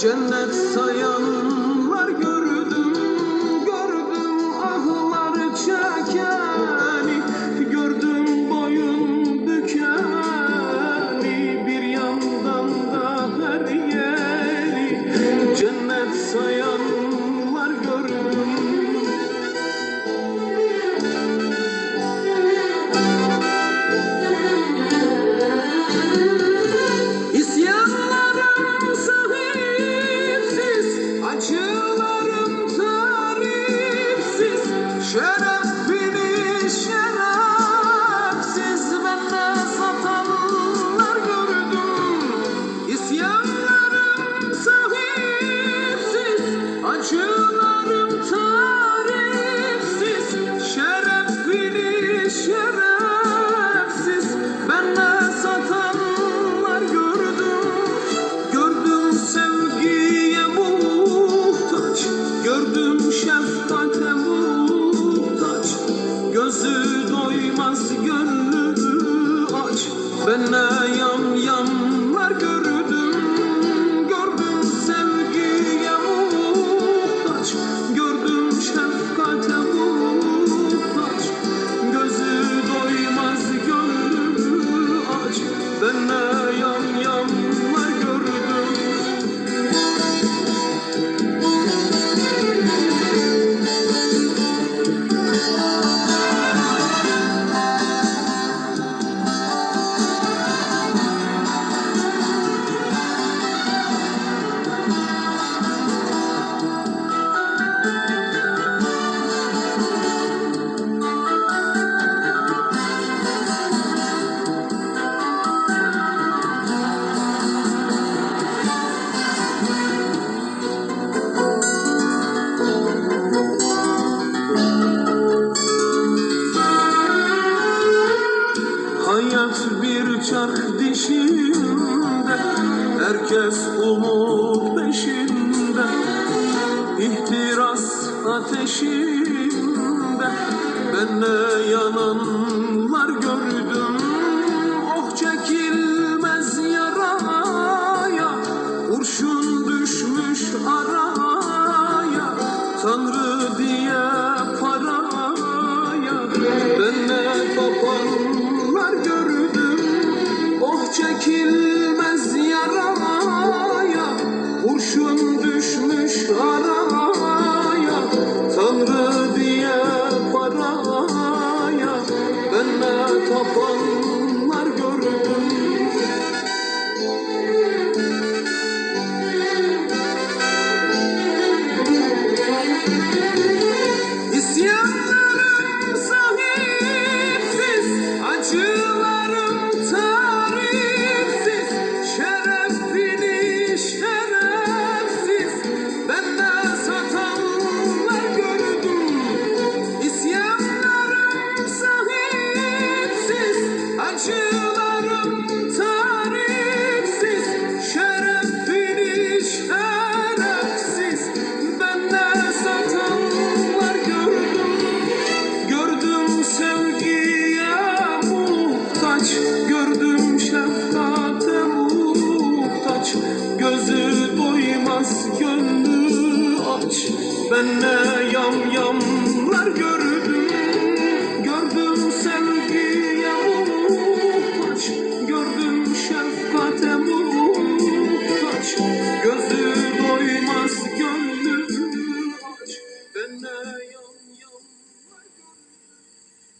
cennet sayan şefkate muhtaç. Gözü doymaz gönlü aç. Ben ne yam yam hayat bir çark dişinde Herkes umut peşinde. İhtiras ateşinde Ben de yananlar gördüm. Oh çekilmez yaraya Kurşun düşmüş araya. Tanrı diye Anne yam yamlar görür